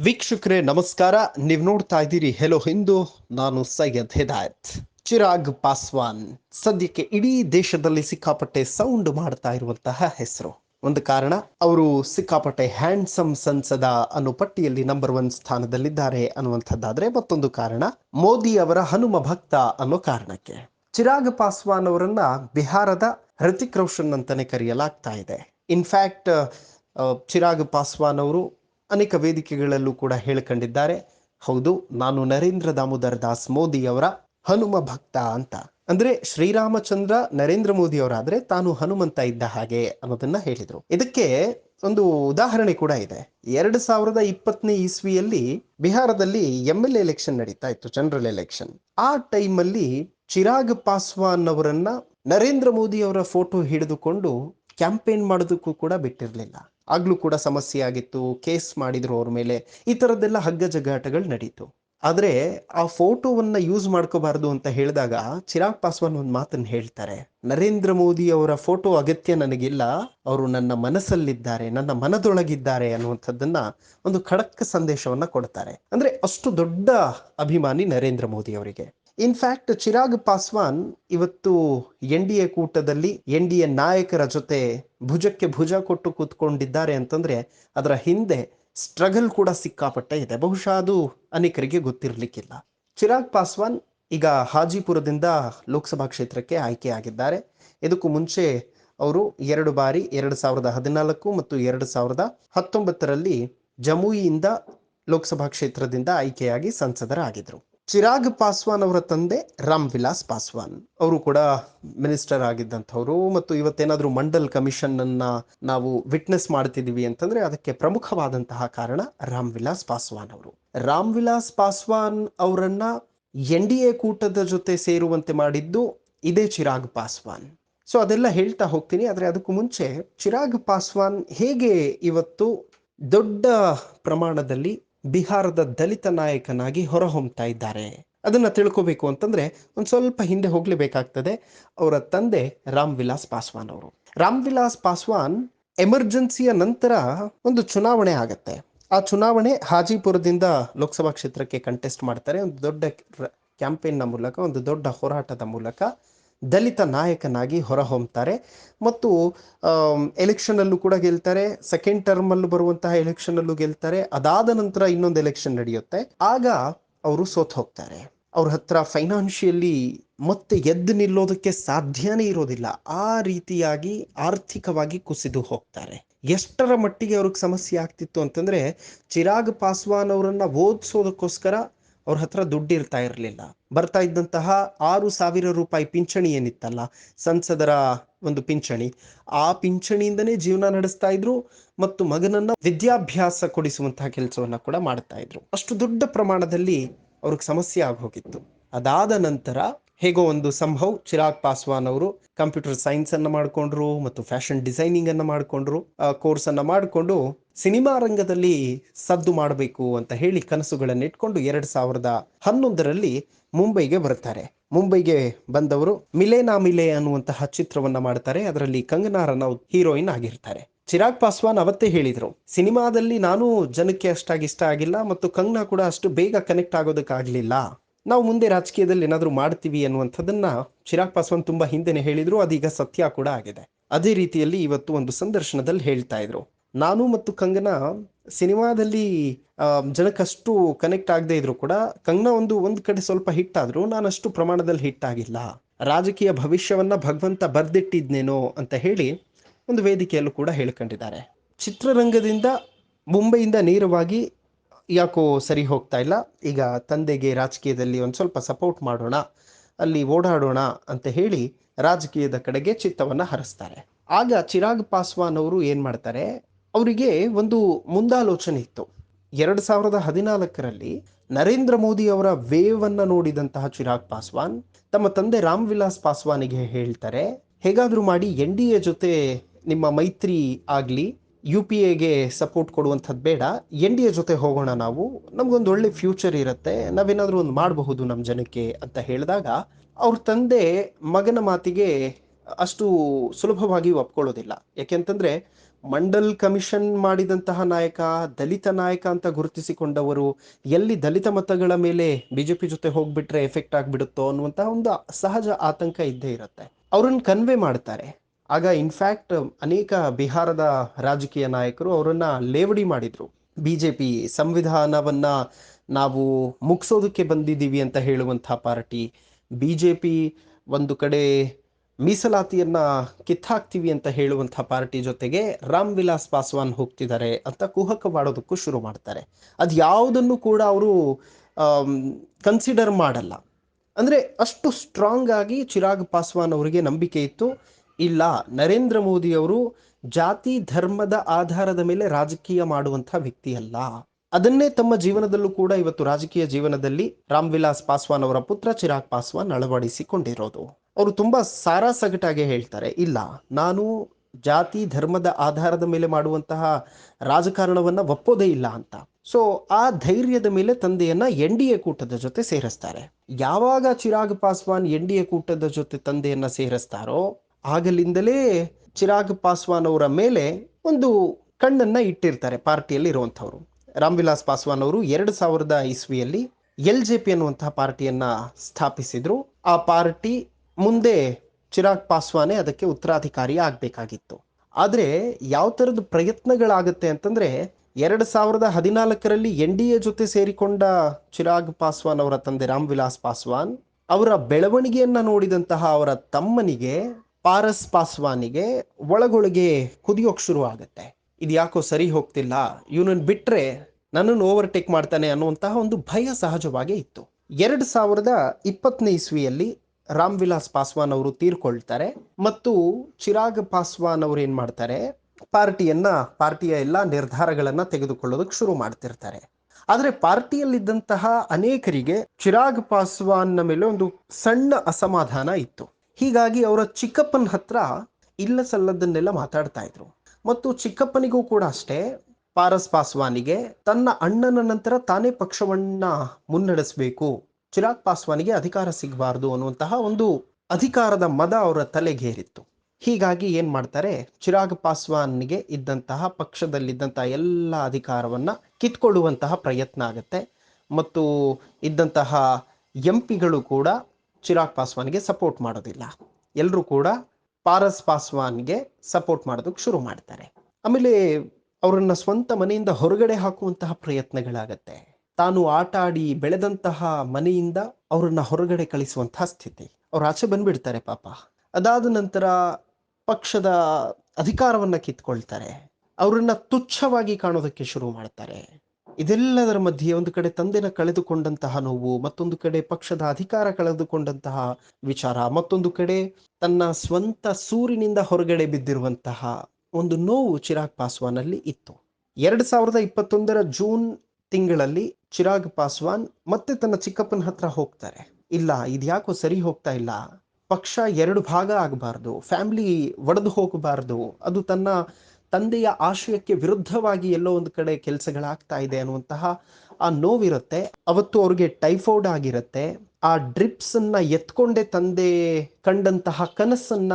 ವೀಕ್ಷಕರೇ, ನಮಸ್ಕಾರ. ನೀವು ನೋಡ್ತಾ ಇದ್ದೀರಿ ಹೆಲೋ ಹಿಂದೂ ನಾನು ಸೈಯದ್ ಹಿದಾಯತ್. ಚಿರಾಗ್ ಪಾಸ್ವಾನ್. ಸದ್ಯಕ್ಕೆ ಇಡೀ ದೇಶದಲ್ಲಿ ಸಿಕ್ಕಾಪಟ್ಟೆ ಸೌಂಡ್ ಮಾಡ್ತಾ ಇರುವಂತಹ ಹೆಸರು. ಒಂದು ಕಾರಣ, ಅವರು ಸಿಕ್ಕಾಪಟ್ಟೆ ಹ್ಯಾಂಡ್ಸಮ್ ಸಂಸದ ಅನ್ನೋ ಪಟ್ಟಿಯಲ್ಲಿ ನಂಬರ್ ಒನ್ ಸ್ಥಾನದಲ್ಲಿದ್ದಾರೆ ಅನ್ನುವಂಥದ್ದಾದ್ರೆ ಮತ್ತೊಂದು ಕಾರಣ, ಮೋದಿ ಅವರ ಹನುಮ ಭಕ್ತ ಅನ್ನೋ ಕಾರಣಕ್ಕೆ. ಚಿರಾಗ್ ಪಾಸ್ವಾನ್ ಅವರನ್ನ ಬಿಹಾರದ ಹೃತಿಕ್ ರೋಷನ್ ಅಂತಾನೆ ಕರೆಯಲಾಗ್ತಾ ಇದೆ. ಇನ್ಫ್ಯಾಕ್ಟ್ ಚಿರಾಗ್ ಪಾಸ್ವಾನ್ ಅವರು ಅನೇಕ ವೇದಿಕೆಗಳಲ್ಲೂ ಕೂಡ ಹೇಳಿಕೊಂಡಿದ್ದಾರೆ. ಹೌದು, ನಾನು ನರೇಂದ್ರ ದಾಮೋದರ್ ದಾಸ್ ಮೋದಿ ಅವರ ಹನುಮ ಭಕ್ತ ಅಂತ. ಅಂದ್ರೆ ಶ್ರೀರಾಮಚಂದ್ರ ನರೇಂದ್ರ ಮೋದಿ ಅವರಾದ್ರೆ ತಾನು ಹನುಮಂತ ಇದ್ದ ಹಾಗೆ ಅನ್ನೋದನ್ನ ಹೇಳಿದ್ರು. ಇದಕ್ಕೆ ಒಂದು ಉದಾಹರಣೆ ಕೂಡ ಇದೆ. ಎರಡು ಸಾವಿರದ ಇಪ್ಪತ್ತನೇ ಇಸ್ವಿಯಲ್ಲಿ ಬಿಹಾರದಲ್ಲಿ ಎಂ ಎಲ್ ಎಲೆಕ್ಷನ್ ನಡೀತಾ ಇತ್ತು ಜನರಲ್ ಎಲೆಕ್ಷನ್ ಆ ಟೈಮಲ್ಲಿ ಚಿರಾಗ್ ಪಾಸ್ವಾನ್ ಅವರನ್ನ ನರೇಂದ್ರ ಮೋದಿ ಅವರ ಫೋಟೋ ಹಿಡಿದುಕೊಂಡು ಕ್ಯಾಂಪೇನ್ ಮಾಡೋದಕ್ಕೂ ಕೂಡ ಬಿಟ್ಟಿರ್ಲಿಲ್ಲ. ಆಗ್ಲೂ ಕೂಡ ಸಮಸ್ಯೆ ಆಗಿತ್ತು, ಕೇಸ್ ಮಾಡಿದ್ರು ಅವ್ರ ಮೇಲೆ. ಈ ತರದ್ದೆಲ್ಲ ಹಗ್ಗ ಜಗ್ಗಾಟಗಳು ನಡೀತು. ಆದ್ರೆ ಆ ಫೋಟೋವನ್ನ ಯೂಸ್ ಮಾಡ್ಕೋಬಾರ್ದು ಅಂತ ಹೇಳಿದಾಗ ಚಿರಾಗ್ ಪಾಸ್ವಾನ್ ಒಂದು ಮಾತನ್ನ ಹೇಳ್ತಾರೆ. ನರೇಂದ್ರ ಮೋದಿ ಅವರ ಫೋಟೋ ಅಗತ್ಯ ನನಗಿಲ್ಲ, ಅವರು ನನ್ನ ಮನಸ್ಸಲ್ಲಿದ್ದಾರೆ, ನನ್ನ ಮನದೊಳಗಿದ್ದಾರೆ ಅನ್ನುವಂಥದ್ದನ್ನ ಒಂದು ಖಡಕ್ ಸಂದೇಶವನ್ನ ಕೊಡ್ತಾರೆ. ಅಂದ್ರೆ ಅಷ್ಟು ದೊಡ್ಡ ಅಭಿಮಾನಿ ನರೇಂದ್ರ ಮೋದಿ ಅವರಿಗೆ. ಇನ್ಫ್ಯಾಕ್ಟ್ ಚಿರಾಗ್ ಪಾಸ್ವಾನ್ ಇವತ್ತು ಎನ್ ಡಿ ಎ ಕೂಟದಲ್ಲಿ ಎನ್ ಡಿ ಎ ನಾಯಕರ ಜೊತೆ ಭುಜಕ್ಕೆ ಭುಜ ಕೊಟ್ಟು ಕೂತ್ಕೊಂಡಿದ್ದಾರೆ ಅಂತಂದ್ರೆ ಅದರ ಹಿಂದೆ ಸ್ಟ್ರಗಲ್ ಕೂಡ ಸಿಕ್ಕಾಪಟ್ಟೆ ಇದೆ. ಬಹುಶಃ ಅದು ಅನೇಕರಿಗೆ ಗೊತ್ತಿರಲಿಕ್ಕಿಲ್ಲ. ಚಿರಾಗ್ ಪಾಸ್ವಾನ್ ಈಗ ಹಾಜಿಪುರದಿಂದ ಲೋಕಸಭಾ ಕ್ಷೇತ್ರಕ್ಕೆ ಆಯ್ಕೆಯಾಗಿದ್ದಾರೆ ಇದಕ್ಕೂ ಮುಂಚೆ ಅವರು ಎರಡು ಬಾರಿ ಎರಡು ಸಾವಿರದ ಹದಿನಾಲ್ಕು ಮತ್ತು ಎರಡು ಸಾವಿರದ ಹತ್ತೊಂಬತ್ತರಲ್ಲಿ ಜಮುಯಿಯಿಂದ ಲೋಕಸಭಾ ಕ್ಷೇತ್ರದಿಂದ ಆಯ್ಕೆಯಾಗಿ ಸಂಸದರಾಗಿದ್ರು. ಚಿರಾಗ್ ಪಾಸ್ವಾನ್ ಅವರ ತಂದೆ ರಾಮ್ ವಿಲಾಸ್ ಪಾಸ್ವಾನ್. ಅವರು ಕೂಡ ಮಿನಿಸ್ಟರ್ ಆಗಿದ್ದಂಥವ್ರು ಮತ್ತು ಇವತ್ತೇನಾದರೂ ಮಂಡಲ್ ಕಮಿಷನ್ ಅನ್ನ ನಾವು ವಿಟ್ನೆಸ್ ಮಾಡ್ತಿದ್ದೀವಿ ಅಂತಂದ್ರೆ ಅದಕ್ಕೆ ಪ್ರಮುಖವಾದಂತಹ ಕಾರಣ ರಾಮ್ ವಿಲಾಸ್ ಪಾಸ್ವಾನ್ ಅವರು. ರಾಮ್ ವಿಲಾಸ್ ಪಾಸ್ವಾನ್ ಅವರನ್ನ ಎನ್ ಡಿ ಎ ಕೂಟದ ಜೊತೆ ಸೇರುವಂತೆ ಮಾಡಿದ್ದು ಇದೇ ಚಿರಾಗ್ ಪಾಸ್ವಾನ್. ಸೊ ಅದೆಲ್ಲ ಹೇಳ್ತಾ ಹೋಗ್ತೀನಿ, ಆದರೆ ಅದಕ್ಕೂ ಮುಂಚೆ ಚಿರಾಗ್ ಪಾಸ್ವಾನ್ ಹೇಗೆ ಇವತ್ತು ದೊಡ್ಡ ಪ್ರಮಾಣದಲ್ಲಿ ಬಿಹಾರದ ದಲಿತ ನಾಯಕನಾಗಿ ಹೊರಹೊಮ್ತಾ ಇದ್ದಾರೆ. ಅದನ್ನ ತಿಳ್ಕೋಬೇಕು ಅಂತಂದ್ರೆ ಒಂದು ಸ್ವಲ್ಪ ಹಿಂದೆ ಹೋಗ್ಲೇಬೇಕಾಗ್ತದೆ. ಅವರ ತಂದೆ ರಾಮ್ ವಿಲಾಸ್ ಪಾಸ್ವಾನ್ ಅವರು. ರಾಮ್ ವಿಲಾಸ್ ಪಾಸ್ವಾನ್ ಎಮರ್ಜೆನ್ಸಿಯ ನಂತರ ಒಂದು ಚುನಾವಣೆ ಆಗತ್ತೆ. ಆ ಚುನಾವಣೆ ಹಾಜಿಪುರದಿಂದ ಲೋಕಸಭಾ ಕ್ಷೇತ್ರಕ್ಕೆ ಕಂಟೆಸ್ಟ್ ಮಾಡ್ತಾರೆ. ಒಂದು ದೊಡ್ಡ ಕ್ಯಾಂಪೇನ್ನ ಮೂಲಕ, ಒಂದು ದೊಡ್ಡ ಹೋರಾಟದ ಮೂಲಕ ದಲಿತ ನಾಯಕನಾಗಿ ಹೊರಹೊಮ್ತಾರೆ ಮತ್ತು ಎಲೆಕ್ಷನಲ್ಲೂ ಕೂಡ ಗೆಲ್ತಾರೆ. ಸೆಕೆಂಡ್ ಟರ್ಮಲ್ಲೂ ಬರುವಂತಹ ಎಲೆಕ್ಷನಲ್ಲೂ ಗೆಲ್ತಾರೆ. ಅದಾದ ನಂತರ ಇನ್ನೊಂದು ಎಲೆಕ್ಷನ್ ನಡೆಯುತ್ತೆ. ಆಗ ಅವರು ಸೋತ್ ಹೋಗ್ತಾರೆ. ಅವ್ರ ಹತ್ರ ಫೈನಾನ್ಷಿಯಲಿ ಮತ್ತೆ ಎದ್ದು ನಿಲ್ಲೋದಕ್ಕೆ ಸಾಧ್ಯನೇ ಇರೋದಿಲ್ಲ. ಆ ರೀತಿಯಾಗಿ ಆರ್ಥಿಕವಾಗಿ ಕುಸಿದು ಹೋಗ್ತಾರೆ. ಎಷ್ಟರ ಮಟ್ಟಿಗೆ ಅವ್ರಿಗೆ ಸಮಸ್ಯೆ ಆಗ್ತಿತ್ತು ಅಂತಂದ್ರೆ, ಚಿರಾಗ್ ಪಾಸ್ವಾನ್ ಅವರನ್ನ ಓದಿಸೋದಕ್ಕೋಸ್ಕರ ಅವ್ರ ಹತ್ರ ದುಡ್ಡು ಇರ್ತಾ ಇರಲಿಲ್ಲ. ಬರ್ತಾ ಇದ್ದಂತಹ ಆರು ಸಾವಿರ ರೂಪಾಯಿ ಪಿಂಚಣಿ ಏನಿತ್ತಲ್ಲ, ಸಂಸದರ ಒಂದು ಪಿಂಚಣಿ, ಆ ಪಿಂಚಣಿಯಿಂದನೇ ಜೀವನ ನಡೆಸ್ತಾ ಇದ್ರು ಮತ್ತು ಮಗನನ್ನ ವಿದ್ಯಾಭ್ಯಾಸ ಕೊಡಿಸುವಂತಹ ಕೆಲಸವನ್ನ ಕೂಡ ಮಾಡ್ತಾ ಇದ್ರು. ಅಷ್ಟು ದೊಡ್ಡ ಪ್ರಮಾಣದಲ್ಲಿ ಅವ್ರಿಗೆ ಸಮಸ್ಯೆ ಆಗೋಗಿತ್ತು. ಅದಾದ ನಂತರ ಹೇಗೋ ಒಂದು ಸಂಭವ್ ಚಿರಾಗ್ ಪಾಸ್ವಾನ್ ಅವರು ಕಂಪ್ಯೂಟರ್ ಸೈನ್ಸ್ ಅನ್ನ ಮಾಡಿಕೊಂಡ್ರು ಮತ್ತು ಫ್ಯಾಷನ್ ಡಿಸೈನಿಂಗ್ ಅನ್ನ ಮಾಡಿಕೊಂಡ್ರು. ಕೋರ್ಸ್ ಅನ್ನ ಮಾಡಿಕೊಂಡು ಸಿನಿಮಾ ರಂಗದಲ್ಲಿ ಸದ್ದು ಮಾಡಬೇಕು ಅಂತ ಹೇಳಿ ಕನಸುಗಳನ್ನು ಇಟ್ಕೊಂಡು ಎರಡ್ ಸಾವಿರದ ಹನ್ನೊಂದರಲ್ಲಿ ಮುಂಬೈಗೆ ಬರ್ತಾರೆ ಮುಂಬೈಗೆ ಬಂದವರು ಮಿಲೆ ನಾ ಮಿಲೆ ಅನ್ನುವಂತಹ ಚಿತ್ರವನ್ನ ಮಾಡ್ತಾರೆ. ಅದರಲ್ಲಿ ಕಂಗನಾ ಹೀರೋಯಿನ್ ಆಗಿರ್ತಾರೆ. ಚಿರಾಗ್ ಪಾಸ್ವಾನ್ ಅವತ್ತೇ ಹೇಳಿದ್ರು, ಸಿನಿಮಾದಲ್ಲಿ ನಾನು ಜನಕ್ಕೆ ಅಷ್ಟಾಗಿ ಇಷ್ಟ ಆಗಿಲ್ಲ ಮತ್ತು ಕಂಗ್ನಾ ಕೂಡ ಅಷ್ಟು ಬೇಗ ಕನೆಕ್ಟ್ ಆಗೋದಕ್ಕಾಗ್ಲಿಲ್ಲ. ನಾವು ಮುಂದೆ ರಾಜಕೀಯದಲ್ಲಿ ಏನಾದರೂ ಮಾಡ್ತೀವಿ ಅನ್ನುವಂಥದ್ದನ್ನ ಚಿರಾಗ್ ಪಾಸ್ವಾನ್ ತುಂಬ ಹಿಂದೆನೆ ಹೇಳಿದ್ರು, ಅದೀಗ ಸತ್ಯ ಕೂಡ ಆಗಿದೆ. ಅದೇ ರೀತಿಯಲ್ಲಿ ಇವತ್ತು ಒಂದು ಸಂದರ್ಶನದಲ್ಲಿ ಹೇಳ್ತಾ ಇದ್ರು. ನಾನು ಮತ್ತು ಕಂಗನ ಸಿನಿಮಾದಲ್ಲಿ ಜನಕ್ಕಷ್ಟು ಕನೆಕ್ಟ್ ಆಗದೆ ಇದ್ರು ಕೂಡ, ಕಂಗನ ಒಂದು ಒಂದು ಕಡೆ ಸ್ವಲ್ಪ ಹಿಟ್ ಆದ್ರು ನಾನು ಅಷ್ಟು ಪ್ರಮಾಣದಲ್ಲಿ ಹಿಟ್ ಆಗಿಲ್ಲ. ರಾಜಕೀಯ ಭವಿಷ್ಯವನ್ನ ಭಗವಂತ ಬರ್ದಿಟ್ಟಿದ್ನೇನೋ ಅಂತ ಹೇಳಿ ಒಂದು ವೇದಿಕೆಯಲ್ಲೂ ಕೂಡ ಹೇಳ್ಕೊಂಡಿದ್ದಾರೆ. ಚಿತ್ರರಂಗದಿಂದ, ಮುಂಬೈಯಿಂದ ನೇರವಾಗಿ ಯಾಕೋ ಸರಿ ಹೋಗ್ತಾ ಇಲ್ಲ. ಈಗ ತಂದೆಗೆ ರಾಜಕೀಯದಲ್ಲಿ ಒಂದು ಸ್ವಲ್ಪ ಸಪೋರ್ಟ್ ಮಾಡೋಣ, ಅಲ್ಲಿ ಓಡಾಡೋಣ ಅಂತ ಹೇಳಿ ರಾಜಕೀಯದ ಕಡೆಗೆ ಚಿತ್ತವನ್ನು ಹರಿಸ್ತಾರೆ. ಆಗ ಚಿರಾಗ್ ಪಾಸ್ವಾನ್ ಅವರು ಏನು ಮಾಡ್ತಾರೆ, ಅವರಿಗೆ ಒಂದು ಮುಂದಾಲೋಚನೆ ಇತ್ತು. ಎರಡು ಸಾವಿರದ ಹದಿನಾಲ್ಕರಲ್ಲಿ ನರೇಂದ್ರ ಮೋದಿ ಅವರ ವೇವ್ ಅನ್ನ ನೋಡಿದಂತಹ ಚಿರಾಗ್ ಪಾಸ್ವಾನ್ ತಮ್ಮ ತಂದೆ ರಾಮ್ ವಿಲಾಸ್ ಪಾಸ್ವಾನಿಗೆ ಹೇಳ್ತಾರೆ, ಹೇಗಾದರೂ ಮಾಡಿ ಎನ್ ಡಿ ಎ ಜೊತೆ ನಿಮ್ಮ ಮೈತ್ರಿ ಆಗ್ಲಿ ಯು ಪಿ ಎಗೆ ಸಪೋರ್ಟ್ ಕೊಡುವಂಥದ್ದು ಬೇಡ. ಎನ್ ಡಿ ಎ ಜೊತೆ ಹೋಗೋಣ ನಾವು. ನಮಗೊಂದು ಒಳ್ಳೆ ಫ್ಯೂಚರ್ ಇರುತ್ತೆ. ನಾವೇನಾದರೂ ಒಂದು ಮಾಡಬಹುದು ನಮ್ಮ ಜನಕ್ಕೆ ಅಂತ ಹೇಳಿದಾಗ, ಅವ್ರ ತಂದೆ ಮಗನ ಮಾತಿಗೆ ಅಷ್ಟು ಸುಲಭವಾಗಿ ಒಪ್ಕೊಳ್ಳೋದಿಲ್ಲ. ಯಾಕೆಂತಂದರೆ, ಮಂಡಲ್ ಕಮಿಷನ್ ಮಾಡಿದಂತಹ ನಾಯಕ, ದಲಿತ ನಾಯಕ ಅಂತ ಗುರುತಿಸಿಕೊಂಡವರು ಎಲ್ಲಿ ದಲಿತ ಮತಗಳ ಮೇಲೆ ಬಿಜೆಪಿ ಜೊತೆ ಹೋಗ್ಬಿಟ್ರೆ ಎಫೆಕ್ಟ್ ಆಗಿಬಿಡುತ್ತೋ ಅನ್ನುವಂತಹ ಒಂದು ಸಹಜ ಆತಂಕ ಇದ್ದೇ ಇರುತ್ತೆ. ಅವ್ರನ್ನ ಕನ್ವೆ ಮಾಡ್ತಾರೆ. ಆಗ ಇನ್ಫ್ಯಾಕ್ಟ್ ಅನೇಕ ಬಿಹಾರದ ರಾಜಕೀಯ ನಾಯಕರು ಅವರನ್ನ ಲೇವಡಿ ಮಾಡಿದ್ರು. ಪಿ ಸಂವಿಧಾನವನ್ನ ನಾವು ಮುಗಿಸೋದಕ್ಕೆ ಬಂದಿದ್ದೀವಿ ಅಂತ ಹೇಳುವಂಥ ಪಾರ್ಟಿ ಬಿ ಜೆ ಪಿ ಒಂದು ಕಡೆ ಮೀಸಲಾತಿಯನ್ನ ಕಿತ್ತಾಕ್ತೀವಿ ಅಂತ ಹೇಳುವಂಥ ಪಾರ್ಟಿ ಜೊತೆಗೆ ರಾಮ್ ವಿಲಾಸ್ ಪಾಸ್ವಾನ್ ಹೋಗ್ತಿದ್ದಾರೆ ಅಂತ ಕುಹಕ ಮಾಡೋದಕ್ಕೂ ಶುರು ಮಾಡ್ತಾರೆ. ಅದು ಯಾವುದನ್ನು ಕೂಡ ಅವರು ಕನ್ಸಿಡರ್ ಮಾಡಲ್ಲ. ಅಂದ್ರೆ ಅಷ್ಟು ಸ್ಟ್ರಾಂಗ್ ಆಗಿ ಚಿರಾಗ್ ಪಾಸ್ವಾನ್ ಅವರಿಗೆ ನಂಬಿಕೆ ಇತ್ತು. ಇಲ್ಲ. ನರೇಂದ್ರ ಮೋದಿ ಅವರು ಜಾತಿ ಧರ್ಮದ ಆಧಾರದ ಮೇಲೆ ರಾಜಕೀಯ ಮಾಡುವಂತಹ ವ್ಯಕ್ತಿ ಅಲ್ಲ. ಅದನ್ನೇ ತಮ್ಮ ಜೀವನದಲ್ಲೂ ಕೂಡ ಇವತ್ತು ರಾಜಕೀಯ ಜೀವನದಲ್ಲಿ ರಾಮ್ ವಿಲಾಸ್ ಪಾಸ್ವಾನ್ ಅವರ ಪುತ್ರ ಚಿರಾಗ್ ಪಾಸ್ವಾನ್ ಅಳವಡಿಸಿಕೊಂಡಿರೋದು. ಅವರು ತುಂಬಾ ಸಾರಾಸಗಟಾಗಿ ಹೇಳ್ತಾರೆ, ಇಲ್ಲ, ನಾನು ಜಾತಿ ಧರ್ಮದ ಆಧಾರದ ಮೇಲೆ ಮಾಡುವಂತಹ ರಾಜಕಾರಣವನ್ನ ಒಪ್ಪೋದೇ ಇಲ್ಲ ಅಂತ. ಸೊ ಆ ಧೈರ್ಯದ ಮೇಲೆ ತಂದೆಯನ್ನ ಎನ್ ಡಿ ಎ ಕೂಟದ ಜೊತೆ ಸೇರಿಸ್ತಾರೆ. ಯಾವಾಗ Chirag Paswan N D A ಕೂಟದ ಜೊತೆ ತಂದೆಯನ್ನ ಸೇರಿಸ್ತಾರೋ ಆಗಲಿಂದಲೇ ಚಿರಾಗ್ ಪಾಸ್ವಾನ್ ಅವರ ಮೇಲೆ ಒಂದು ಕಣ್ಣನ್ನು ಇಟ್ಟಿರ್ತಾರೆ ಪಾರ್ಟಿಯಲ್ಲಿ ಇರುವಂಥವ್ರು. ರಾಮ್ ವಿಲಾಸ್ ಪಾಸ್ವಾನ್ ಅವರು ಎರಡು ಸಾವಿರದ ಇಸ್ವಿಯಲ್ಲಿ ಎಲ್ ಜೆ ಪಿ ಅನ್ನುವಂತಹ ಪಾರ್ಟಿಯನ್ನ ಸ್ಥಾಪಿಸಿದ್ರು. ಆ ಪಾರ್ಟಿ ಮುಂದೆ ಚಿರಾಗ್ ಪಾಸ್ವಾನೇ ಅದಕ್ಕೆ ಉತ್ತರಾಧಿಕಾರಿ ಆಗಬೇಕಾಗಿತ್ತು. ಆದರೆ ಯಾವ ತರದ ಪ್ರಯತ್ನಗಳಾಗುತ್ತೆ ಅಂತಂದ್ರೆ ಎರಡು ಸಾವಿರದ ಹದಿನಾಲ್ಕರಲ್ಲಿ ಎನ್ ಡಿ ಎ ಜೊತೆ ಸೇರಿಕೊಂಡ ಚಿರಾಗ್ ಪಾಸ್ವಾನ್ ಅವರ ತಂದೆ ರಾಮ್ ವಿಲಾಸ್ ಪಾಸ್ವಾನ್ ಅವರ ಬೆಳವಣಿಗೆಯನ್ನ ನೋಡಿದಂತಹ ಅವರ ತಮ್ಮನಿಗೆ ಪಾರಸ್ ಪಾಸ್ವಾನಿಗೆ ಒಳಗೊಳಗೆ ಕುದಿಯೋಕೆ ಶುರು ಆಗುತ್ತೆ ಇದು ಯಾಕೋ ಸರಿ ಹೋಗ್ತಿಲ್ಲ? ಇವನನ್ನು ಬಿಟ್ರೆ ನನ್ನನ್ನು ಓವರ್ಟೇಕ್ ಮಾಡ್ತಾನೆ ಅನ್ನುವಂತಹ ಒಂದು ಭಯ ಸಹಜವಾಗೇ ಇತ್ತು. ಎರಡು ಸಾವಿರದ ಇಪ್ಪತ್ತನೇ ಇಸ್ವಿಯಲ್ಲಿ ರಾಮ್ ವಿಲಾಸ್ ಪಾಸ್ವಾನ್ ಅವರು ತೀರ್ಕೊಳ್ತಾರೆ ಮತ್ತು ಚಿರಾಗ್ ಪಾಸ್ವಾನ್ ಅವರು ಏನು ಮಾಡ್ತಾರೆ? ಪಾರ್ಟಿಯನ್ನ, ಪಾರ್ಟಿಯ ಎಲ್ಲಾ ನಿರ್ಧಾರಗಳನ್ನು ತೆಗೆದುಕೊಳ್ಳೋದಕ್ಕೆ ಶುರು ಮಾಡ್ತಿರ್ತಾರೆ. ಆದರೆ ಪಾರ್ಟಿಯಲ್ಲಿದ್ದಂತಹ ಅನೇಕರಿಗೆ ಚಿರಾಗ್ ಪಾಸ್ವಾನ್ನ ಮೇಲೆ ಒಂದು ಸಣ್ಣ ಅಸಮಾಧಾನ ಇತ್ತು. ಹೀಗಾಗಿ ಅವರ ಚಿಕ್ಕಪ್ಪನ ಹತ್ರ ಇಲ್ಲ ಸಲ್ಲದನ್ನೆಲ್ಲ ಮಾತಾಡ್ತಾ ಇದ್ರು. ಮತ್ತು ಚಿಕ್ಕಪ್ಪನಿಗೂ ಕೂಡ ಅಷ್ಟೇ, ಪಾರಸ್ ಪಾಸ್ವಾನಿಗೆ ತನ್ನ ಅಣ್ಣನ ನಂತರ ತಾನೇ ಪಕ್ಷವನ್ನ ಮುನ್ನಡೆಸಬೇಕು ಚಿರಾಗ್ ಪಾಸ್ವಾನಿಗೆ ಅಧಿಕಾರ ಸಿಗಬಾರದು ಅನ್ನುವಂತಹ ಒಂದು ಅಧಿಕಾರದ ಮದ ಅವರ ತಲೆಗೇರಿತ್ತು. ಹೀಗಾಗಿ ಏನ್ ಮಾಡ್ತಾರೆ, ಚಿರಾಗ್ ಪಾಸ್ವಾನ್ಗೆ ಇದ್ದಂತಹ ಪಕ್ಷದಲ್ಲಿದ್ದಂತಹ ಎಲ್ಲ ಅಧಿಕಾರವನ್ನ ಕಿತ್ಕೊಳ್ಳುವಂತಹ ಪ್ರಯತ್ನ ಆಗುತ್ತೆ. ಮತ್ತು ಇದ್ದಂತಹ ಎಂ ಪಿಗಳು ಕೂಡ ಚಿರಾಗ್ ಪಾಸ್ವಾನ್ಗೆ ಸಪೋರ್ಟ್ ಮಾಡೋದಿಲ್ಲ. ಎಲ್ಲರೂ ಕೂಡ ಪಾರಸ್ ಪಾಸ್ವಾನ್ಗೆ ಸಪೋರ್ಟ್ ಮಾಡೋದಕ್ಕೆ ಶುರು ಮಾಡ್ತಾರೆ. ಆಮೇಲೆ ಅವರನ್ನ ಸ್ವಂತ ಮನೆಯಿಂದ ಹೊರಗಡೆ ಹಾಕುವಂತಹ ಪ್ರಯತ್ನಗಳಾಗತ್ತೆ. ತಾನು ಆಟ ಆಡಿ ಬೆಳೆದಂತಹ ಮನೆಯಿಂದ ಅವರನ್ನ ಹೊರಗಡೆ ಕಳಿಸುವಂತಹ ಸ್ಥಿತಿ. ಅವ್ರು ಆಚೆ ಬಂದ್ಬಿಡ್ತಾರೆ ಪಾಪ. ಅದಾದ ನಂತರ ಪಕ್ಷದ ಅಧಿಕಾರವನ್ನ ಕಿತ್ಕೊಳ್ತಾರೆ. ಅವರನ್ನ ತುಚ್ಛವಾಗಿ ಕಾಣೋದಕ್ಕೆ ಶುರು ಮಾಡ್ತಾರೆ. ಇದೆಲ್ಲದರ ಮಧ್ಯೆ ಒಂದು ಕಡೆ ತಂದೆನ ಕಳೆದುಕೊಂಡಂತಹ ನೋವು, ಮತ್ತೊಂದು ಕಡೆ ಪಕ್ಷದ ಅಧಿಕಾರ ಕಳೆದುಕೊಂಡಂತಹ ವಿಚಾರ, ಮತ್ತೊಂದು ಕಡೆ ತನ್ನ ಸ್ವಂತ ಸೂರಿನಿಂದ ಹೊರಗಡೆ ಬಿದ್ದಿರುವಂತಹ ಒಂದು ನೋವು ಚಿರಾಗ್ ಪಾಸ್ವಾನ್ ಅಲ್ಲಿ ಇತ್ತು. ಎರಡ್ ಸಾವಿರದ ಇಪ್ಪತ್ತೊಂದರ ಜೂನ್ ತಿಂಗಳಲ್ಲಿ ಚಿರಾಗ್ ಪಾಸ್ವಾನ್ ಮತ್ತೆ ತನ್ನ ಚಿಕ್ಕಪ್ಪನ ಹತ್ರ ಹೋಗ್ತಾರೆ. ಇಲ್ಲ, ಇದ್ಯಾಕೋ ಸರಿ ಹೋಗ್ತಾ ಇಲ್ಲ. ಪಕ್ಷ ಎರಡು ಭಾಗ ಆಗಬಾರ್ದು. ಫ್ಯಾಮಿಲಿ ಒಡೆದು ಹೋಗಬಾರ್ದು. ಅದು ತನ್ನ ತಂದೆಯ ಆಶಯಕ್ಕೆ ವಿರುದ್ಧವಾಗಿ ಎಲ್ಲೋ ಒಂದು ಕಡೆ ಕೆಲಸಗಳಾಗ್ತಾ ಇದೆ ಅನ್ನುವಂತಹ ಆ ನೋವಿರುತ್ತೆ. ಅವತ್ತು ಅವ್ರಿಗೆ ಟೈಫಾಯ್ಡ್ ಆಗಿರುತ್ತೆ. ಆ ಡ್ರಿಪ್ಸ್ ಅನ್ನ ಎತ್ಕೊಂಡೆ ತಂದೆ ಕಂಡಂತಹ ಕನಸನ್ನ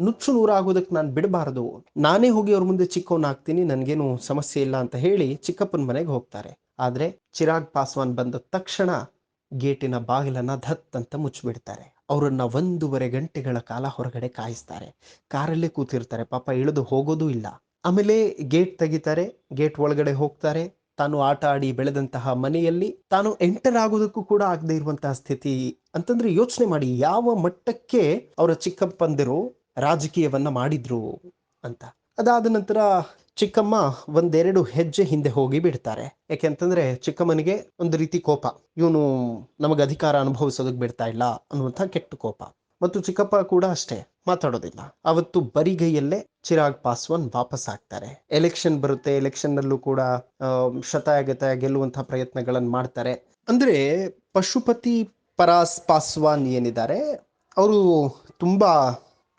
ನುಚ್ಚು ನೂರಾಗೋದಕ್ಕೆ ನಾನು ಬಿಡಬಾರದು. ನಾನೇ ಹೋಗಿ ಅವ್ರ ಮುಂದೆ ಚಿಕ್ಕವನಾಗ್ತೀನಿ ನನ್ಗೇನು ಸಮಸ್ಯೆ ಇಲ್ಲ ಅಂತ ಹೇಳಿ ಚಿಕ್ಕಪ್ಪನ ಮನೆಗೆ ಹೋಗ್ತಾರೆ. ಆದರೆ ಚಿರಾಗ್ ಪಾಸ್ವಾನ್ ಬಂದ ತಕ್ಷಣ ಗೇಟಿನ ಬಾಗಿಲನ್ನ ಧತ್ ಅಂತ ಮುಚ್ಚಿಬಿಡ್ತಾರೆ. ಅವರನ್ನ ಒಂದೂವರೆ ಗಂಟೆಗಳ ಕಾಲ ಹೊರಗಡೆ ಕಾಯಿಸ್ತಾರೆ. ಕಾರಲ್ಲೇ ಕೂತಿರ್ತಾರೆ. ಪಾಪ ಇಳಿದು ಹೋಗೋದೂ ಇಲ್ಲ. ಆಮೇಲೆ ಗೇಟ್ ತೆಗಿತಾರೆ. ಗೇಟ್ ಒಳಗಡೆ ಹೋಗ್ತಾರೆ. ತಾನು ಆಟ ಆಡಿ ಬೆಳೆದಂತಹ ಮನೆಯಲ್ಲಿ ತಾನು ಎಂಟರ್ ಆಗೋದಕ್ಕೂ ಕೂಡ ಆಗದೆ ಇರುವಂತಹ ಸ್ಥಿತಿ ಅಂತಂದ್ರೆ ಯೋಚನೆ ಮಾಡಿ ಯಾವ ಮಟ್ಟಕ್ಕೆ ಅವರ ಚಿಕ್ಕಪ್ಪಂದಿರು ರಾಜಕೀಯವನ್ನ ಮಾಡಿದ್ರು ಅಂತ. ಅದಾದ ನಂತರ ಚಿಕ್ಕಮ್ಮ ಒಂದೆರಡು ಹೆಜ್ಜೆ ಹಿಂದೆ ಹೋಗಿ ಬಿಡ್ತಾರೆ. ಯಾಕೆಂತಂದ್ರೆ ಚಿಕ್ಕಮ್ಮನಿಗೆ ಒಂದು ರೀತಿ ಕೋಪ. ಇವನು ನಮಗೆ ಅಧಿಕಾರ ಅನುಭವಿಸೋದಕ್ಕೆ ಬಿಡ್ತಾ ಇಲ್ಲ ಅನ್ನುವಂಥ ಕೆಟ್ಟ ಕೋಪ. ಮತ್ತು ಚಿಕ್ಕಪ್ಪ ಕೂಡ ಅಷ್ಟೇ, ಮಾತಾಡೋದಿಲ್ಲ. ಅವತ್ತು ಬರಿಗೈಯಲ್ಲೇ ಚಿರಾಗ್ ಪಾಸ್ವಾನ್ ವಾಪಸ್ ಆಗ್ತಾರೆ. ಎಲೆಕ್ಷನ್ ಬರುತ್ತೆ ಎಲೆಕ್ಷನ್ ನಲ್ಲೂ ಕೂಡ ಶತಾಯಗತ ಗೆಲ್ಲುವಂತಹ ಪ್ರಯತ್ನಗಳನ್ನು ಮಾಡ್ತಾರೆ. ಅಂದ್ರೆ ಪಶುಪತಿ ಪರಾಸ್ ಪಾಸ್ವಾನ್ ಏನಿದ್ದಾರೆ, ಅವರು ತುಂಬಾ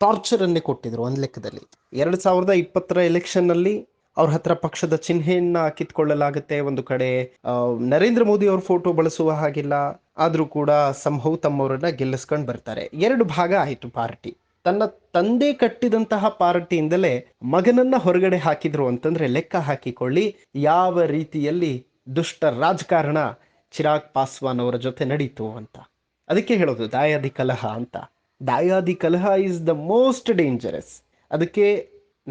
ಟಾರ್ಚರ್ ಅನ್ನೇ ಕೊಟ್ಟಿದ್ರು ಒಂದ್ ಲೆಕ್ಕದಲ್ಲಿ. ಎರಡ್ ಸಾವಿರದ ಇಪ್ಪತ್ತರ ಎಲೆಕ್ಷನ್ನಲ್ಲಿ ಅವ್ರ ಹತ್ರ ಪಕ್ಷದ ಚಿಹ್ನೆಯನ್ನ ಕಿತ್ಕೊಳ್ಳಲಾಗುತ್ತೆ ಒಂದು ಕಡೆ. ನರೇಂದ್ರ ಮೋದಿ ಅವ್ರ ಫೋಟೋ ಬಳಸುವ ಹಾಗಿಲ್ಲ, ಆದರೂ ಕೂಡ ಸಂಭವ್ ತಮ್ಮವರನ್ನ ಗೆಲ್ಲಿಸ್ಕೊಂಡು ಬರ್ತಾರೆ. ಎರಡು ಭಾಗ ಆಯಿತು ಪಾರ್ಟಿ. ತನ್ನ ತಂದೆ ಕಟ್ಟಿದಂತಹ ಪಾರ್ಟಿಯಿಂದಲೇ ಮಗನನ್ನ ಹೊರಗಡೆ ಹಾಕಿದ್ರು ಅಂತಂದ್ರೆ ಲೆಕ್ಕ ಹಾಕಿಕೊಳ್ಳಿ. ಯಾವ ರೀತಿಯಲ್ಲಿ ದುಷ್ಟ ರಾಜಕಾರಣ ಚಿರಾಗ್ ಪಾಸ್ವಾನ್ ಅವರ ಜೊತೆ ನಡೀತು ಅಂತ. ಅದಕ್ಕೆ ಹೇಳೋದು ದಾಯಾದಿ ಕಲಹ ಅಂತ. ದಾಯಾದಿ ಕಲಹ ಇಸ್ ದ ಮೋಸ್ಟ್ ಡೇಂಜರಸ್ ಅದಕ್ಕೆ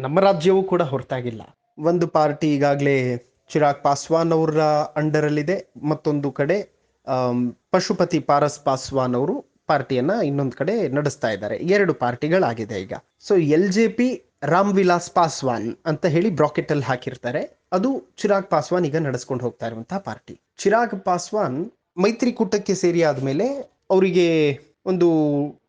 ನಮ್ಮ ರಾಜ್ಯವೂ ಕೂಡ ಹೊರತಾಗಿಲ್ಲ. ಒಂದು ಪಾರ್ಟಿ ಈಗಾಗಲೇ ಚಿರಾಗ್ ಪಾಸ್ವಾನ್ ಅವರ ಅಂಡರಲ್ಲಿದೆ. ಮತ್ತೊಂದು ಕಡೆ ಪಶುಪತಿ ಪಾರಸ್ ಪಾಸ್ವಾನ್ ಅವರು ಪಾರ್ಟಿಯನ್ನ ಇನ್ನೊಂದು ಕಡೆ ನಡೆಸ್ತಾ ಇದ್ದಾರೆ. ಎರಡು ಪಾರ್ಟಿಗಳಾಗಿದೆ ಈಗ. So L J P Ram Vilas Paswan ಅಂತ ಹೇಳಿ ಬ್ರಾಕೆಟ್ ಅಲ್ಲಿ ಹಾಕಿರ್ತಾರೆ. ಅದು ಚಿರಾಗ್ ಪಾಸ್ವಾನ್ ಈಗ ನಡೆಸ್ಕೊಂಡು ಹೋಗ್ತಾ ಇರುವಂತಹ ಪಾರ್ಟಿ. ಚಿರಾಗ್ ಪಾಸ್ವಾನ್ ಮೈತ್ರಿಕೂಟಕ್ಕೆ ಸೇರಿ ಆದ್ಮೇಲೆ ಅವರಿಗೆ ಒಂದು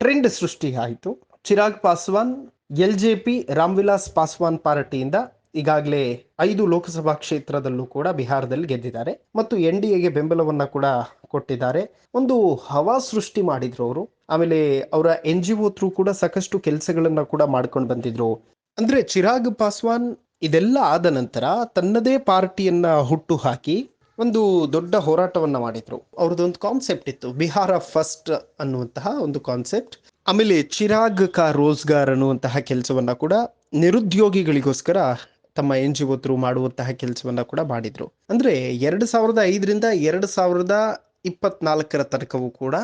ಟ್ರೆಂಡ್ ಸೃಷ್ಟಿ ಆಯಿತು. Chirag Paswan L J P Ramvilas Paswan ಪಾರ್ಟಿಯಿಂದ ಈಗಾಗಲೇ ಐದು ಲೋಕಸಭಾ ಕ್ಷೇತ್ರದಲ್ಲೂ ಕೂಡ ಬಿಹಾರದಲ್ಲಿ ಗೆದ್ದಿದ್ದಾರೆ ಮತ್ತು ಎನ್ ಡಿ ಎಗೆ ಬೆಂಬಲವನ್ನ ಕೂಡ ಕೊಟ್ಟಿದ್ದಾರೆ. ಒಂದು ಹವಾ ಸೃಷ್ಟಿ ಮಾಡಿದ್ರು ಅವರು. ಆಮೇಲೆ ಅವರ ಎನ್ ಜಿ ಒ ಥ್ರೂ ಕೂಡ ಸಾಕಷ್ಟು ಕೆಲಸಗಳನ್ನ ಕೂಡ ಮಾಡ್ಕೊಂಡು ಬಂದಿದ್ರು. ಅಂದ್ರೆ ಚಿರಾಗ್ ಪಾಸ್ವಾನ್ ಇದೆಲ್ಲ ಆದ ನಂತರ ತನ್ನದೇ ಪಾರ್ಟಿಯನ್ನ ಹುಟ್ಟು ಹಾಕಿ ಒಂದು ದೊಡ್ಡ ಹೋರಾಟವನ್ನ ಮಾಡಿದ್ರು. ಅವ್ರದ್ದೊಂದು ಕಾನ್ಸೆಪ್ಟ್ ಇತ್ತು. ಬಿಹಾರ ಫಸ್ಟ್ ಅನ್ನುವಂತಹ ಒಂದು ಕಾನ್ಸೆಪ್ಟ್ ಆಮೇಲೆ ಚಿರಾಗ್ ಕಾ ರೋಜ್ಗಾರ್ ಅನ್ನುವಂತಹ ಕೆಲಸವನ್ನ ಕೂಡ ನಿರುದ್ಯೋಗಿಗಳಿಗೋಸ್ಕರ ತಮ್ಮ ಎನ್ ಜಿ ಥ್ರೂ ಮಾಡುವಂತಹ ಕೆಲಸವನ್ನ ಕೂಡ ಮಾಡಿದ್ರು. ಅಂದ್ರೆ ಎರಡು ಸಾವಿರದ ಐದರಿಂದ ಎರಡು ಸಾವಿರದ ಇಪ್ಪತ್ನಾಲ್ಕರ ತನಕವೂ ಕೂಡ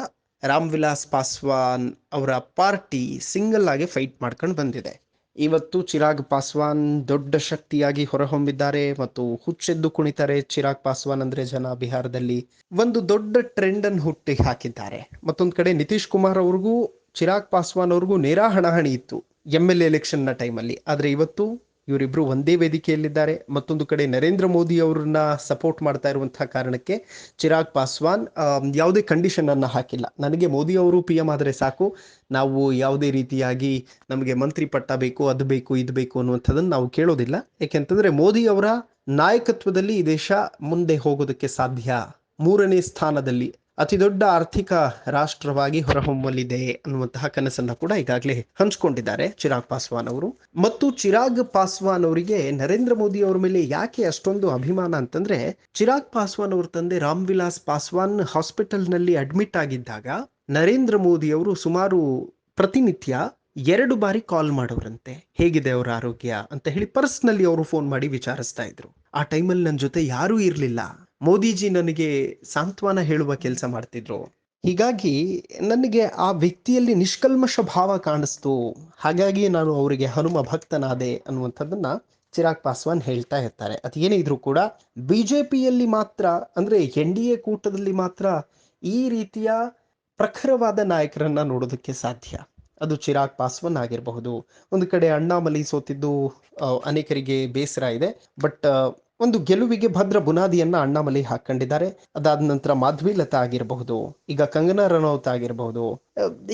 ರಾಮ್ ವಿಲಾಸ್ ಪಾಸ್ವಾನ್ ಅವರ ಪಾರ್ಟಿ ಸಿಂಗಲ್ ಆಗಿ ಫೈಟ್ ಮಾಡ್ಕೊಂಡು ಬಂದಿದೆ. ಇವತ್ತು ಚಿರಾಗ್ ಪಾಸ್ವಾನ್ ದೊಡ್ಡ ಶಕ್ತಿಯಾಗಿ ಹೊರಹೊಮ್ಮಿದ್ದಾರೆ ಮತ್ತು ಹುಚ್ಚೆದ್ದು ಕುಣಿತಾರೆ ಚಿರಾಗ್ ಪಾಸ್ವಾನ್ ಅಂದ್ರೆ ಜನ ಬಿಹಾರದಲ್ಲಿ. ಒಂದು ದೊಡ್ಡ ಟ್ರೆಂಡ್ ಅನ್ನು ಹುಟ್ಟಿ ಹಾಕಿದ್ದಾರೆ ಮತ್ತೊಂದು ಕಡೆ ನಿತೀಶ್ ಕುಮಾರ್ ಅವ್ರಿಗೂ ಚಿರಾಗ್ ಪಾಸ್ವಾನ್ ಅವ್ರಿಗೂ ನೇರ ಹಣಾಹಣಿ ಇತ್ತು ಎಂ ಎಲ್ ಎಲೆಕ್ಷನ್ನ ಟೈಮಲ್ಲಿ ಆದರೆ ಇವತ್ತು ಇವರಿಬ್ಬರು ಒಂದೇ ವೇದಿಕೆಯಲ್ಲಿದ್ದಾರೆ. ಮತ್ತೊಂದು ಕಡೆ ನರೇಂದ್ರ ಮೋದಿ ಅವರನ್ನ ಸಪೋರ್ಟ್ ಮಾಡ್ತಾ ಇರುವಂತಹ ಕಾರಣಕ್ಕೆ ಚಿರಾಗ್ ಪಾಸ್ವಾನ್ ಯಾವುದೇ ಕಂಡೀಷನ್ ಅನ್ನ ಹಾಕಿಲ್ಲ. ನನಗೆ ಮೋದಿ ಅವರು ಪಿ ಎಂ ಆದರೆ ಸಾಕು. ನಾವು ಯಾವುದೇ ರೀತಿಯಾಗಿ ನಮಗೆ ಮಂತ್ರಿ ಪಟ್ಟ ಬೇಕು, ಅದು ಬೇಕು, ಇದು ಬೇಕು ಅನ್ನುವಂಥದ್ದನ್ನು ನಾವು ಕೇಳೋದಿಲ್ಲ. ಯಾಕೆಂತಂದ್ರೆ ಮೋದಿ ಅವರ ನಾಯಕತ್ವದಲ್ಲಿ ಈ ದೇಶ ಮುಂದೆ ಹೋಗೋದಕ್ಕೆ ಸಾಧ್ಯ. ಮೂರನೇ ಸ್ಥಾನದಲ್ಲಿ ಅತಿ ದೊಡ್ಡ ಆರ್ಥಿಕ ರಾಷ್ಟ್ರವಾಗಿ ಹೊರಹೊಮ್ಮಲಿದೆ ಅನ್ನುವಂತಹ ಕನಸನ್ನ ಕೂಡ ಈಗಾಗಲೇ ಹಂಚಿಕೊಂಡಿದ್ದಾರೆ ಚಿರಾಗ್ ಪಾಸ್ವಾನ್ ಅವರು. ಮತ್ತು ಚಿರಾಗ್ ಪಾಸ್ವಾನ್ ಅವರಿಗೆ ನರೇಂದ್ರ ಮೋದಿ ಅವರ ಮೇಲೆ ಯಾಕೆ ಅಷ್ಟೊಂದು ಅಭಿಮಾನ ಅಂತಂದ್ರೆ, ಚಿರಾಗ್ ಪಾಸ್ವಾನ್ ಅವ್ರ ತಂದೆ ರಾಮ್ ವಿಲಾಸ್ ಪಾಸ್ವಾನ್ ಹಾಸ್ಪಿಟಲ್ನಲ್ಲಿ ಅಡ್ಮಿಟ್ ಆಗಿದ್ದಾಗ ನರೇಂದ್ರ ಮೋದಿ ಅವರು ಸುಮಾರು ಪ್ರತಿನಿತ್ಯ ಎರಡು ಬಾರಿ ಕಾಲ್ ಮಾಡೋರಂತೆ, ಹೇಗಿದೆ ಅವರ ಆರೋಗ್ಯ? ಅಂತ ಹೇಳಿ ಪರ್ಸ್ನಲ್ಲಿ ಅವರು ಫೋನ್ ಮಾಡಿ ವಿಚಾರಿಸ್ತಾ ಇದ್ರು. ಆ ಟೈಮಲ್ಲಿ ನನ್ನ ಜೊತೆ ಯಾರೂ ಇರಲಿಲ್ಲ. ಮೋದಿಜಿ ನನಗೆ ಸಾಂತ್ವನ ಹೇಳುವ ಕೆಲಸ ಮಾಡ್ತಿದ್ರು. ಹೀಗಾಗಿ ನನಗೆ ಆ ವ್ಯಕ್ತಿಯಲ್ಲಿ ನಿಷ್ಕಲ್ಮಶ ಭಾವ ಕಾಣಿಸ್ತು. ಹಾಗಾಗಿ ನಾನು ಅವರಿಗೆ ಹನುಮ ಭಕ್ತನಾದೆ ಅನ್ನುವಂಥದ್ದನ್ನ ಚಿರಾಗ್ ಪಾಸ್ವಾನ್ ಹೇಳ್ತಾ ಇರ್ತಾರೆ. ಅದು ಏನೇ ಇದ್ರೂ ಕೂಡ ಪಿಯಲ್ಲಿ ಮಾತ್ರ, ಅಂದ್ರೆ ಎನ್ ಡಿ ಎ ಕೂಟದಲ್ಲಿ ಮಾತ್ರ ಈ ರೀತಿಯ ಪ್ರಖರವಾದ ನಾಯಕರನ್ನ ನೋಡೋದಕ್ಕೆ ಸಾಧ್ಯ. ಅದು ಚಿರಾಗ್ ಪಾಸ್ವಾನ್ ಆಗಿರಬಹುದು. ಒಂದು ಕಡೆ ಅಣ್ಣಾಮಲಿ ಸೋತಿದ್ದು ಅನೇಕರಿಗೆ ಬೇಸರ ಇದೆ. ಬಟ್ ಒಂದು ಗೆಲುವಿಗೆ ಭದ್ರ ಬುನಾದಿಯನ್ನ ಅಣ್ಣಾಮಲೈ ಹಾಕೊಂಡಿದ್ದಾರೆ. ಅದಾದ ನಂತರ ಮಾಧ್ವಿ ಲತಾ ಆಗಿರಬಹುದು, ಈಗ ಕಂಗನಾ ರನೌತ್ ಆಗಿರಬಹುದು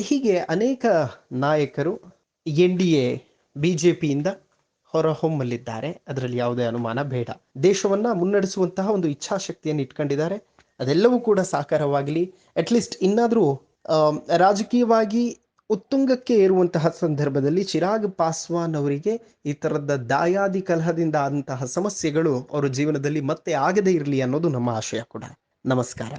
ಹೀಗೆ ಅನೇಕ ನಾಯಕರು ಎನ್ ಡಿ ಎ ಬಿಜೆಪಿಯಿಂದ ಹೊರಹೊಮ್ಮಲಿದ್ದಾರೆ ಅದರಲ್ಲಿ ಯಾವುದೇ ಅನುಮಾನ ಬೇಡ. ದೇಶವನ್ನ ಮುನ್ನಡೆಸುವಂತಹ ಒಂದು ಇಚ್ಛಾಶಕ್ತಿಯನ್ನು ಇಟ್ಕೊಂಡಿದ್ದಾರೆ. ಅದೆಲ್ಲವೂ ಕೂಡ ಸಾಕಾರವಾಗಲಿ. ಅಟ್ಲೀಸ್ಟ್ ಇನ್ನಾದರೂ ರಾಜಕೀಯವಾಗಿ ಉತ್ತುಂಗಕ್ಕೆ ಏರುವಂತಹ ಸಂದರ್ಭದಲ್ಲಿ ಚಿರಾಗ್ ಪಾಸ್ವಾನ್ ಅವರಿಗೆ ಈ ತರದ ದಾಯಾದಿ ಕಲಹದಿಂದ ಆದಂತಹ ಸಮಸ್ಯೆಗಳು ಅವರ ಜೀವನದಲ್ಲಿ ಮತ್ತೆ ಆಗದೇ ಇರಲಿ ಅನ್ನೋದು ನಮ್ಮ ಆಶಯ ಕೂಡ. ನಮಸ್ಕಾರ.